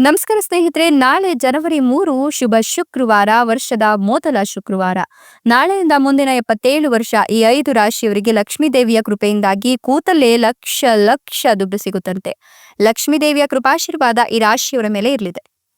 ನಮಸ್ಕಾರ ಸ್ನೇಹಿತರೆ, ನಾಳೆ ಜನವರಿ ಮೂರು, ಶುಭ ಶುಕ್ರವಾರ, ವರ್ಷದ ಮೊದಲ ಶುಕ್ರವಾರ. ನಾಳೆಯಿಂದ ಮುಂದಿನ ಎಪ್ಪತ್ತೇಳು ವರ್ಷ, ಈ ಐದು ರಾಶಿಯವರಿಗೆ ಲಕ್ಷ್ಮೀ ದೇವಿಯ ಕೃಪೆಯಿಂದಾಗಿ ಕೂತಲ್ಲೇ ಲಕ್ಷ ಲಕ್ಷ ದುಡ್ಡು ಸಿಗುತ್ತಂತೆ. ಲಕ್ಷ್ಮೀ ದೇವಿಯ ಕೃಪಾಶೀರ್ವಾದ ಈ ರಾಶಿಯವರ ಮೇಲೆ ಇರಲಿದೆ.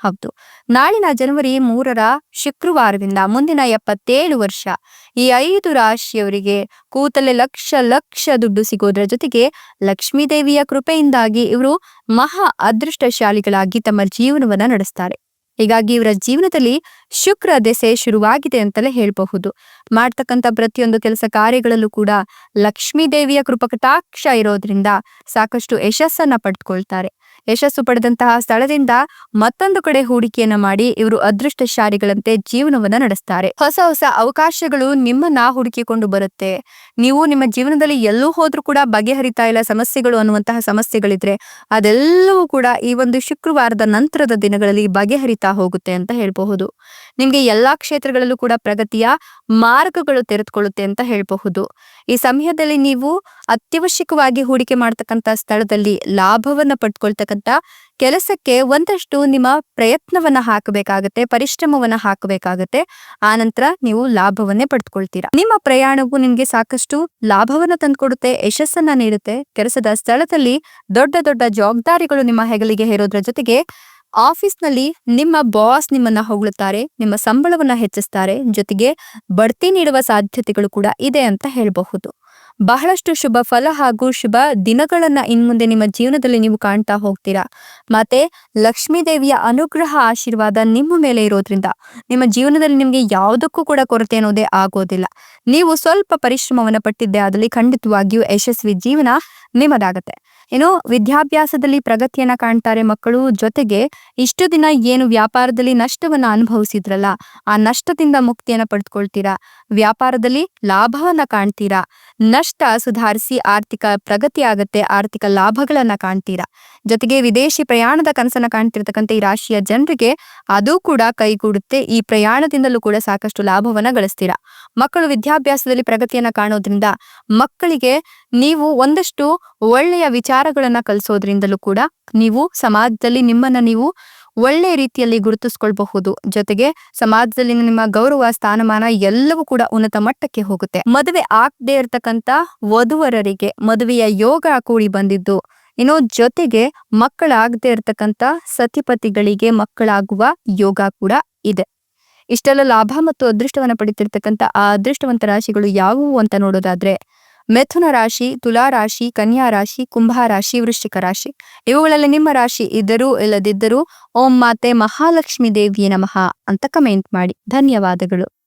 ಹೌದು. ನಾಳಿನ ಜನವರಿ ಮೂರರ ಶುಕ್ರವಾರದಿಂದ ಮುಂದಿನ ಎಪ್ಪತ್ತೇಳು ವರ್ಷ, ಈ ಐದು ರಾಶಿಯವರಿಗೆ ಕೂತಲೆ ಲಕ್ಷ ಲಕ್ಷ ದುಡ್ಡು ಸಿಗೋದ್ರ ಜೊತೆಗೆ ಲಕ್ಷ್ಮೀದೇವಿಯ ಕೃಪೆಯಿಂದಾಗಿ ಇವರು ಮಹಾ ಅದೃಷ್ಟಶಾಲಿಗಳಾಗಿ ತಮ್ಮ ಜೀವನವನ್ನ ನಡೆಸ್ತಾರೆ. ಹೀಗಾಗಿ ಇವರ ಜೀವನದಲ್ಲಿ ಶುಕ್ರ ದೆಸೆ ಶುರುವಾಗಿದೆ ಅಂತಲೇ ಹೇಳಬಹುದು. ಮಾಡ್ತಕ್ಕಂಥ ಪ್ರತಿಯೊಂದು ಕೆಲಸ ಕಾರ್ಯಗಳಲ್ಲೂ ಕೂಡ ಲಕ್ಷ್ಮೀ ದೇವಿಯ ಕೃಪಕಟಾಕ್ಷ ಇರೋದ್ರಿಂದ ಸಾಕಷ್ಟು ಯಶಸ್ಸನ್ನ ಪಡೆದುಕೊಳ್ತಾರೆ ಯಶಸ್ಸು ಪಡೆದಂತಹ ಸ್ಥಳದಿಂದ ಮತ್ತೊಂದು ಕಡೆ ಹೂಡಿಕೆಯನ್ನ ಮಾಡಿ ಇವರು ಅದೃಷ್ಟಶಾಲಿಗಳಂತೆ ಜೀವನವನ್ನ ನಡೆಸ್ತಾರೆ. ಹೊಸ ಹೊಸ ಅವಕಾಶಗಳು ನಿಮ್ಮನ್ನ ಹುಡುಕಿಕೊಂಡು ಬರುತ್ತೆ. ನೀವು ನಿಮ್ಮ ಜೀವನದಲ್ಲಿ ಎಲ್ಲೂ ಹೋದ್ರೂ ಕೂಡ ಬಗೆಹರಿತಾ ಇಲ್ಲ ಸಮಸ್ಯೆಗಳು ಅನ್ನುವಂತಹ ಸಮಸ್ಯೆಗಳಿದ್ರೆ ಅದೆಲ್ಲವೂ ಕೂಡ ಈ ಒಂದು ಶುಕ್ರವಾರದ ನಂತರದ ದಿನಗಳಲ್ಲಿ ಬಗೆಹರಿತಾ ಹೋಗುತ್ತೆ ಅಂತ ಹೇಳಬಹುದು. ನಿಮ್ಗೆ ಎಲ್ಲಾ ಕ್ಷೇತ್ರಗಳಲ್ಲೂ ಕೂಡ ಪ್ರಗತಿಯ ಮಾರ್ಗಗಳು ತೆರೆದುಕೊಳ್ಳುತ್ತೆ ಅಂತ ಹೇಳಬಹುದು. ಈ ಸಮಯದಲ್ಲಿ ನೀವು ಅತ್ಯವಶ್ಯಕವಾಗಿ ಹೂಡಿಕೆ ಮಾಡ್ತಕ್ಕಂಥ ಸ್ಥಳದಲ್ಲಿ ಲಾಭವನ್ನ ಪಡ್ಕೊಳ್ತಕ್ಕಂಥ ಕೆಲಸಕ್ಕೆ ಒಂದಷ್ಟು ನಿಮ್ಮ ಪ್ರಯತ್ನವನ್ನ ಹಾಕಬೇಕಾಗತ್ತೆ, ಪರಿಶ್ರಮವನ್ನ ಹಾಕಬೇಕಾಗತ್ತೆ. ಆ ನಂತರ ನೀವು ಲಾಭವನ್ನೇ ಪಡ್ಕೊಳ್ತೀರಾ. ನಿಮ್ಮ ಪ್ರಯಾಣವು ನಿಮ್ಗೆ ಸಾಕಷ್ಟು ಲಾಭವನ್ನ ತಂದ್ಕೊಡುತ್ತೆ, ಯಶಸ್ಸನ್ನ ನೀಡುತ್ತೆ. ಕೆಲಸದ ಸ್ಥಳದಲ್ಲಿ ದೊಡ್ಡ ದೊಡ್ಡ ಜವಾಬ್ದಾರಿಗಳು ನಿಮ್ಮ ಹೆಗಲಿಗೆ ಹೇರೋದ್ರ ಜೊತೆಗೆ ಆಫೀಸ್ನಲ್ಲಿ ನಿಮ್ಮ ಬಾಸ್ ನಿಮ್ಮನ್ನ ಹೊಗಳುತ್ತಾರೆ, ನಿಮ್ಮ ಸಂಬಳವನ್ನ ಹೆಚ್ಚಿಸ್ತಾರೆ, ಜೊತೆಗೆ ಬಡ್ತಿ ನೀಡುವ ಸಾಧ್ಯತೆಗಳು ಕೂಡ ಇದೆ ಅಂತ ಹೇಳಬಹುದು. ಬಹಳಷ್ಟು ಶುಭ ಫಲ ಹಾಗೂ ಶುಭ ದಿನಗಳನ್ನ ಇನ್ಮುಂದೆ ನಿಮ್ಮ ಜೀವನದಲ್ಲಿ ನೀವು ಕಾಣ್ತಾ ಹೋಗ್ತೀರಾ? ಮತ್ತೆ ಲಕ್ಷ್ಮೀ ದೇವಿಯ ಅನುಗ್ರಹ ಆಶೀರ್ವಾದ ನಿಮ್ಮ ಮೇಲೆ ಇರೋದ್ರಿಂದ ನಿಮ್ಮ ಜೀವನದಲ್ಲಿ ನಿಮಗೆ ಯಾವುದಕ್ಕೂ ಕೂಡ ಕೊರತೆ ಅನ್ನೋದೇ ಆಗೋದಿಲ್ಲ. ನೀವು ಸ್ವಲ್ಪ ಪರಿಶ್ರಮವನ್ನು ಪಟ್ಟಿದ್ದೆ ಆದಲ್ಲಿ ಖಂಡಿತವಾಗಿಯೂ ಯಶಸ್ವಿ ಜೀವನ ನಿಮ್ಮದಾಗತ್ತೆ. ಏನು ವಿದ್ಯಾಭ್ಯಾಸದಲ್ಲಿ ಪ್ರಗತಿಯನ್ನ ಕಾಣ್ತಾರೆ ಮಕ್ಕಳು ಜೊತೆಗೆ ಇಷ್ಟು ದಿನ ಏನು ವ್ಯಾಪಾರದಲ್ಲಿ ನಷ್ಟವನ್ನ ಅನುಭವಿಸಿದ್ರಲ್ಲ, ಆ ನಷ್ಟದಿಂದ ಮುಕ್ತಿಯನ್ನ ಪಡೆದುಕೊಳ್ತೀರಾ ವ್ಯಾಪಾರದಲ್ಲಿ ಲಾಭವನ್ನ ಕಾಣ್ತೀರಾ? ನಷ್ಟ ಸುಧಾರಿಸಿ ಆರ್ಥಿಕ ಪ್ರಗತಿ ಆಗತ್ತೆ, ಆರ್ಥಿಕ ಲಾಭಗಳನ್ನ ಕಾಣ್ತೀರಾ? ಜೊತೆಗೆ ವಿದೇಶಿ ಪ್ರಯಾಣದ ಕನಸನ್ನ ಕಾಣ್ತಿರ್ತಕ್ಕಂಥ ಈ ರಾಶಿಯ ಜನರಿಗೆ ಅದು ಕೂಡ ಕೈಗೂಡುತ್ತೆ ಈ ಪ್ರಯಾಣದಿಂದಲೂ ಕೂಡ ಸಾಕಷ್ಟು ಲಾಭವನ್ನ ಗಳಿಸ್ತೀರಾ? ಮಕ್ಕಳು ವಿದ್ಯಾಭ್ಯಾಸದಲ್ಲಿ ಪ್ರಗತಿಯನ್ನ ಕಾಣೋದ್ರಿಂದ ಮಕ್ಕಳಿಗೆ ನೀವು ಒಂದಷ್ಟು ಒಳ್ಳೆಯ ವಿಚಾರಗಳನ್ನ ಕಲಿಸೋದ್ರಿಂದಲೂ ಕೂಡ ನೀವು ಸಮಾಜದಲ್ಲಿ ನಿಮ್ಮನ್ನ ನೀವು ಒಳ್ಳೆ ರೀತಿಯಲ್ಲಿ ಗುರುತಿಸ್ಕೊಳ್ಬಹುದು. ಜೊತೆಗೆ ಸಮಾಜದಲ್ಲಿ ನಿಮ್ಮ ಗೌರವ, ಸ್ಥಾನಮಾನ ಎಲ್ಲವೂ ಕೂಡ ಉನ್ನತ ಮಟ್ಟಕ್ಕೆ ಹೋಗುತ್ತೆ. ಮದುವೆ ಆಗದೆ ಇರತಕ್ಕಂತ ವಧುವರರಿಗೆ ಮದುವೆಯ ಯೋಗ ಕೂಡಿ ಬಂದಿದ್ದು, ಇನ್ನು ಜೊತೆಗೆ ಮಕ್ಕಳಾಗದೆ ಇರತಕ್ಕಂತ ಸತಿಪತಿಗಳಿಗೆ ಮಕ್ಕಳಾಗುವ ಯೋಗ ಕೂಡ ಇದೆ. ಇಷ್ಟೆಲ್ಲ ಲಾಭ ಮತ್ತು ಅದೃಷ್ಟವನ್ನ ಪಡಿತಿರ್ತಕ್ಕಂಥ ಆ ಅದೃಷ್ಟವಂತ ರಾಶಿಗಳು ಯಾವುವು ಅಂತ ನೋಡೋದಾದ್ರೆ ಮಿಥುನ ರಾಶಿ, ತುಲಾ ರಾಶಿ, ಕನ್ಯಾ ರಾಶಿ, ಕುಂಭ ರಾಶಿ, ವೃಶ್ಚಿಕ ರಾಶಿ. ಇವುಗಳಲ್ಲಿ ನಿಮ್ಮ ರಾಶಿ ಇದ್ದರೂ ಇಲ್ಲದಿದ್ದರೂ ಓಂ ಮಾತೆ ಮಹಾಲಕ್ಷ್ಮಿ ದೇವಿಯ ನಮಃ ಅಂತ ಕಮೆಂಟ್ ಮಾಡಿ. ಧನ್ಯವಾದಗಳು.